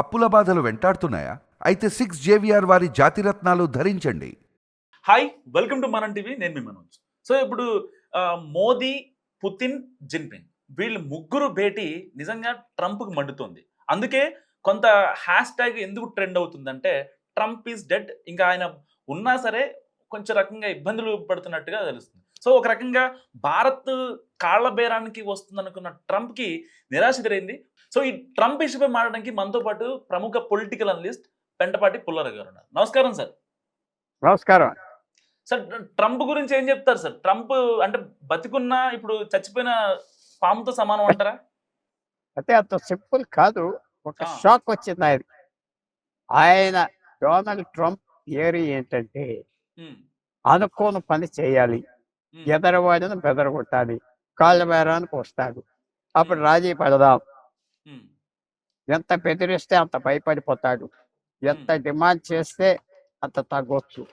అప్పుల బాధలు వెంటాడుతున్నాయా? అయితే సిక్స్ జేవిఆర్ వారి జాతిరత్నాలు ధరించండి. Hi welcome to Manam TV నేను మీ మనోజ్. సో ఇప్పుడు మోదీ పుతిన్ జిన్పింగ్ వీళ్ళు ముగ్గురు భేటీ నిజంగా ట్రంప్కి మండుతోంది. అందుకే కొంత హ్యాష్ ట్యాగ్ ఎందుకు ట్రెండ్ అవుతుందంటే ట్రంప్ ఈజ్ డెడ్. ఇంకా ఆయన ఉన్నా సరే కొంచెం రకంగా ఇబ్బందులు పడుతున్నట్టుగా తెలుస్తుంది. సో ఒక రకంగా భారత్ కాళ్ళ బేరానికి వస్తుంది అనుకున్న ట్రంప్కి నిరాశ ఎదురైంది. సో ఈ ట్రంప్ ఇష్యూపై మాట్లాడడానికి మనతో పాటు ప్రముఖ పొలిటికల్ అనలిస్ట్ పెంటపాటి పుల్లారావు గారు ఉన్నారు. నమస్కారం సార్. నమస్కారం. సార్ ట్రంప్ గురించి ఏం చెప్తారు సార్? ట్రంప్ అంటే బతికున్న ఇప్పుడు చచ్చిపోయిన పాముతో సమానం అంటారా? అంటే అంత సింపుల్ కాదు. ఒక. షాక్ వచ్చింది ఆయన ఆయన డొనాల్డ్ ట్రంప్ థియరీ ఏంటంటే అనుకోని పని చేయాలి. ఎదరవాడిని బెదరగొట్టాలి. కాళ్ళ బేరానికి వస్తాడు. అప్పుడు రాజీ పడదాం. ఎంత బెదిరిస్తే అంత భయపడిపోతాడు. ఎంత డిమాండ్ చేస్తే అంత తగ్గొచ్చు.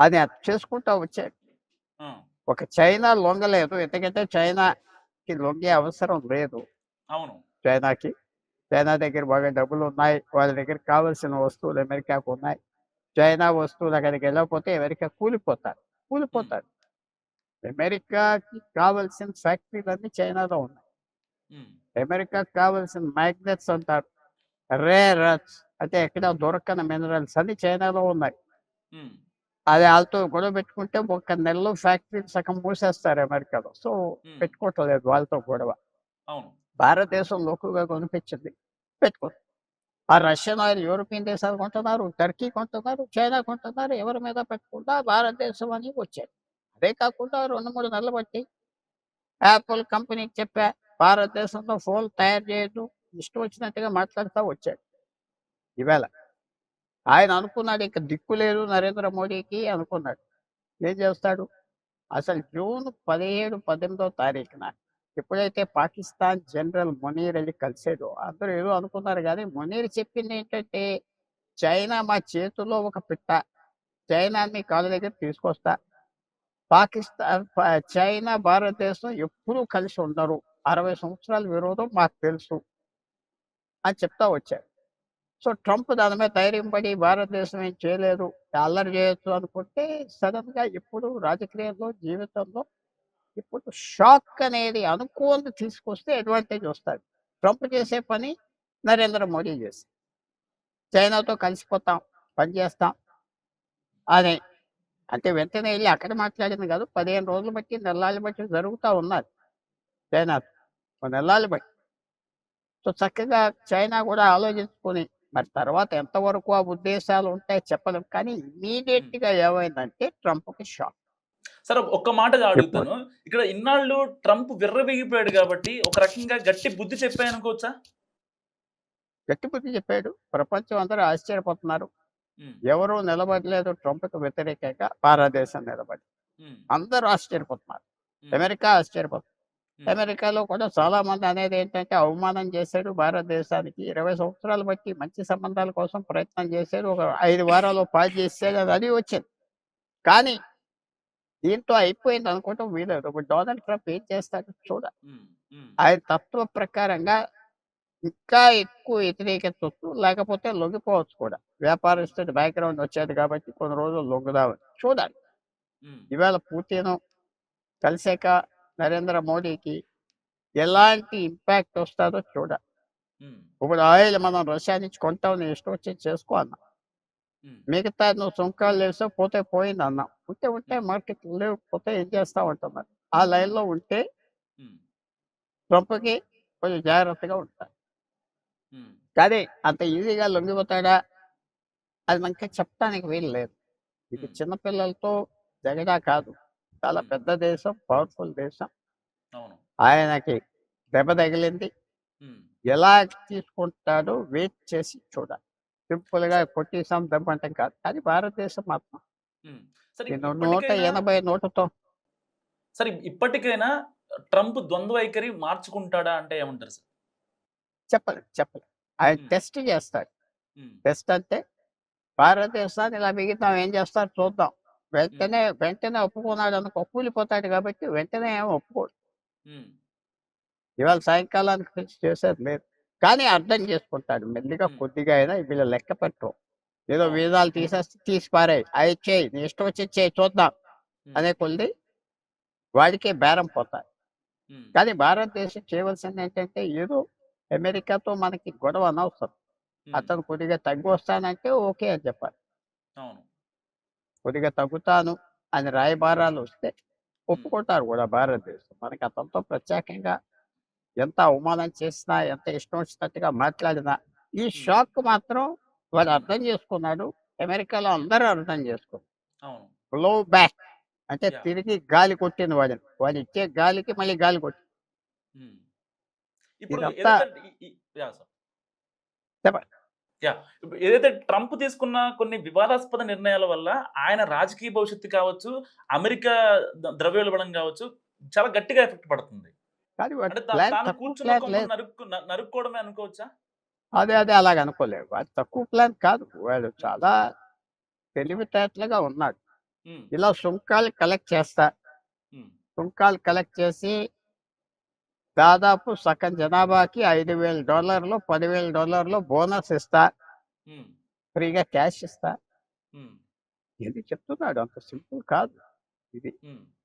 అని అది చేసుకుంటూ వచ్చాడు. ఆ, ఒక చైనా లొంగలేదు. ఎందుకంటే చైనాకి లొంగే అవసరం లేదు. అవును. చైనాకి. చైనా దగ్గర బాగా డబ్బులు ఉన్నాయి వాళ్ళ దగ్గర కావాల్సిన వస్తువులు అమెరికాకు ఉన్నాయి. చైనా వస్తువులు అక్కడికి వెళ్ళకపోతే అమెరికా కూలిపోతారు. కూలిపోతారు. అమెరికాకి కావాల్సిన ఫ్యాక్టరీలన్నీ చైనాలో ఉన్నాయి. అమెరికాకి కావాల్సిన మ్యాగ్నెట్స్ అంటారు. రేర్ అర్త్స్ అంటే ఎక్కడ దొరకని మినరల్స్ అన్ని చైనాలో ఉన్నాయి. అది వాళ్ళతో గొడవ పెట్టుకుంటే ఒక నెలలో ఫ్యాక్టరీ సగం మూసేస్తారు అమెరికాలో. సో పెట్టుకోవట్లేదు వాళ్ళతో గొడవ. భారతదేశం లోకుగా కొనిపించింది. పెట్టుకో. ఆ రష్యన్ ఆయిల్ యూరోపియన్ దేశాలు కొంటున్నారు టర్కీ కొంటున్నారు చైనా కొంటున్నారు ఎవరి మీద పెట్టకుండా భారతదేశం అని వచ్చాడు అదే కాకుండా రెండు మూడు నెలలు బట్టి యాపిల్ కంపెనీకి చెప్పా భారతదేశంలో ఫోన్ తయారు చేయదు ఇష్టం వచ్చినట్టుగా మాట్లాడుతూ వచ్చాడు. ఈవేళ ఆయన అనుకున్నాడు ఇక దిక్కు లేదు నరేంద్ర మోడీకి అనుకున్నాడు. ఏం చేస్తాడు? అసలు జూన్ పదిహేడు పద్దెనిమిదో తారీఖున ఎప్పుడైతే పాకిస్తాన్ జనరల్ మునీర్ వెళ్ళి కలిసాడో అందరూ ఏదో అనుకున్నారు కానీ మునీర్ చెప్పింది ఏంటంటే చైనా మా చేతిలో ఒక పిట్ట చైనా కాళ్ళ దగ్గర తీసుకొస్తా పాకిస్తాన్ చైనా భారతదేశం ఎప్పుడూ కలిసి ఉండరు. అరవై సంవత్సరాల విరోధం మాకు తెలుసు అని చెప్తా వచ్చారు. సో ట్రంప్ దాని మీద ధైర్యం పడి భారతదేశం ఏం చేయలేదు. అల్లరి చేయొచ్చు అనుకుంటే సడన్గా ఇప్పుడు రాజకీయాల్లో జీవితంలో ఇప్పుడు షాక్ అనేది అనుకోని తీసుకొస్తే అడ్వాంటేజ్ వస్తుంది ట్రంప్ చేసే పని నరేంద్ర మోడీ చేసి చైనాతో కలిసిపోతాం పని చేస్తాం అని అంటే వెంటనే వెళ్ళి అక్కడ మాట్లాడింది కాదు. పదిహేను రోజులు బట్టి నెలలు బట్టి జరుగుతూ ఉన్నది చైనా నెలలు బట్టి. సో చక్కగా చైనా కూడా ఆలోచించుకొని మరి తర్వాత ఎంతవరకు ఆ ఉద్దేశాలు ఉంటాయి చెప్పలేం. కానీ ఇమీడియట్గా ఏమైందంటే ట్రంప్కి షాక్. సార్ ఒక్క మాట అడుగుతాను. ఇక్కడ ఇన్నాళ్ళు ట్రంప్ విర్రవీగిపోయాడు కాబట్టి ఒక రకంగా గట్టి బుద్ధి చెప్పాయి అనుకోవచ్చా గట్టి బుద్ధి చెప్పాడు. ప్రపంచం అందరూ ఆశ్చర్యపోతున్నారు. ఎవరు నిలబడలేదు ట్రంప్కి వ్యతిరేకంగా భారతదేశం నిలబడి. అందరూ ఆశ్చర్యపోతున్నారు. అమెరికా ఆశ్చర్యపోతుంది అమెరికాలో కూడా చాలా మంది అనేది ఏంటంటే అవమానం చేశాడు భారతదేశానికి. ఇరవై సంవత్సరాలు బట్టి మంచి సంబంధాల కోసం ప్రయత్నం చేశాడు ఒక ఐదు వారాలు పాస్ చేశాడు అది అది వచ్చింది. కానీ దీంతో అయిపోయింది అనుకోవటం వీలేదు. ఇప్పుడు డొనాల్డ్ ట్రంప్ ఏం చేస్తాడు ఉమ్, ఆయన తత్వ ప్రకారంగా ఇంకా ఎక్కువ వ్యతిరేకత వస్తూ లేకపోతే లొంగిపోవచ్చు కూడా. వ్యాపారస్తుడి బ్యాక్గ్రౌండ్ వచ్చేది కాబట్టి కొన్ని రోజులు లొంగుదామని. చూడాలి. ఇవాళ పుతిన్ కలిసాక నరేంద్ర మోడీకి ఎలాంటి ఇంపాక్ట్ వస్తుందో చూడాలి. ఇప్పుడు ఆయిల్ మనం రష్యా నుంచి కొంటాం నీ ఇష్టం వచ్చి చేసుకో అన్నాం. మిగతా నువ్వు సుంకాలు లేసో పోతే పోయింది అన్నాం. ఉంటే ఉంటే మార్కెట్ లేకపోతే ఏం చేస్తా ఉంటున్నారు ఆ లైన్లో ఉంటే ట్రంప్కి కొంచెం జాగ్రత్తగా ఉంటారు. కానీ అంత ఈజీగా లొంగిపోతాడా? అది మనకి చెప్పడానికి వీలు లేదు. ఇది. చిన్నపిల్లలతో జగడా కాదు. చాలా. పెద్ద దేశం పవర్ఫుల్ దేశం. ఆయనకి దెబ్బ తగిలింది. ఎలా తీసుకుంటాడో వెయిట్ చేసి చూడాలి. సింపుల్గా కొట్టేసాం దెబ్బ అంటే కాదు. అది భారతదేశం మాత్రం. నూట ఎనభై నూటతో. సరే ఇప్పటికైనా ట్రంప్ ద్వంద్వ వైఖరి మార్చుకుంటాడా అంటే ఏమంటారు సార్? చెప్పలేదు చెప్పలేదు ఆయన. టెస్ట్ చేస్తాడు ఉమ్, టెస్ట్ అంటే భారతదేశాన్ని ఇలా మిగతాం ఏం చేస్తారు చూద్దాం. వెంటనే వెంటనే ఒప్పుకున్నాడు అనుకో కూలిపోతాడు కాబట్టి వెంటనే ఏం ఒప్పుకోడు. ఇవాళ సాయంకాలానికి ఫిక్స్ చేసేది లేదు. కానీ అర్థం చేసుకుంటాడు. మెల్లిగా. కొద్దిగా అయినా వీళ్ళు లెక్క పెట్టు ఏదో. వీధాలు తీసేస్తే తీసి పారాయి. అవి చేయి నీ ఇష్టం వచ్చి చేయి చూద్దాం అనే కొద్ది వాడికే బేరం పోతాయి కానీ భారతదేశం చేయవలసింది ఏంటంటే ఏదో అమెరికాతో మనకి గొడవ అనవసరం. అతను కొద్దిగా తగ్గి వస్తానంటే ఓకే అని చెప్పాలి. కొద్దిగా తగ్గుతాను అని రాయబారాలు వస్తే ఒప్పుకుంటారు కూడా భారతదేశం. మనకి అతనితో ప్రత్యేకంగా ఎంత అవమానం చేసినా ఎంత ఇష్టం వచ్చినట్టుగా మాట్లాడినా ఈ షాక్ మాత్రం వాడు అర్థం చేసుకున్నాడు. అమెరికాలో అందరూ అర్థం చేసుకున్నారు. బ్లో బ్యాక్ అంటే. తిరిగి గాలి కొట్టింది వాడిని. వాడు ఇచ్చే గాలికి మళ్ళీ గాలి కొట్టి ఉమ్. ఇప్పుడు ఏదైతే. చెప్పండి. ట్రంప్ తీసుకున్న కొన్ని వివాదాస్పద నిర్ణయాల వల్ల ఆయన రాజకీయ భవిష్యత్తు కావచ్చు అమెరికా ద్రవ్యోల్బణం కావచ్చు చాలా గట్టిగా ఎఫెక్ట్ పడుతుంది. నరుక్కోవడమే అనుకోవచ్చా? అదే అదే అలాగ అనుకోలేదు. వాడు తక్కువ ప్లాన్ కాదు. వాడు చాలా తెలివితేటలుగా ఉన్నాడు. ఇలా సుంకాలు కలెక్ట్ చేస్తా. సుంకాలు కలెక్ట్ చేసి దాదాపు సగం జనాభాకి ఐదు వేల డాలర్లు పదివేల డాలర్లు బోనస్ ఇస్తా. ఫ్రీగా క్యాష్ ఇస్తా. ఇది చెప్తున్నాడు? అంత సింపుల్ కాదు. ఇది.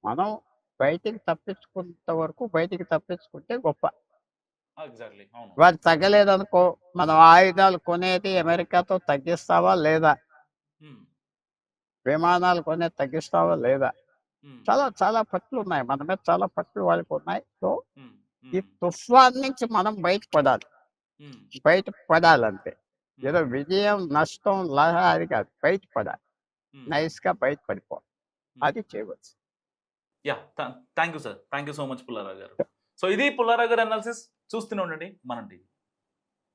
మనం బయటికి తప్పించుకున్నంత వరకు బయటికి తప్పించుకుంటే గొప్ప. వాడు తగ్గలేదనుకో మనం ఆయుధాలు కొనేది అమెరికాతో తగ్గిస్తావా లేదా? విమానాలు కొనేది తగ్గిస్తావా లేదా? చాలా చాలా పట్లు ఉన్నాయి మన మీద చాలా పట్లు వాళ్ళకి ఉన్నాయి సో ఈ తుఫాన్ నుంచి మనం బయటపడాలి. బయట పడాలంటే ఏదో విజయం నష్టం లాభ అది కాదు. బయటపడాలి. ఉమ్. నైస్గా బయటపడిపోవాలి. ఉమ్. అది చేయవచ్చు. Yeah thank you sir. Thank you so much Pullarao garu. So ఇది పుల్లారావు గారు అనాలిసిస్ చూస్తూనే ఉండండి. మనం టీవీ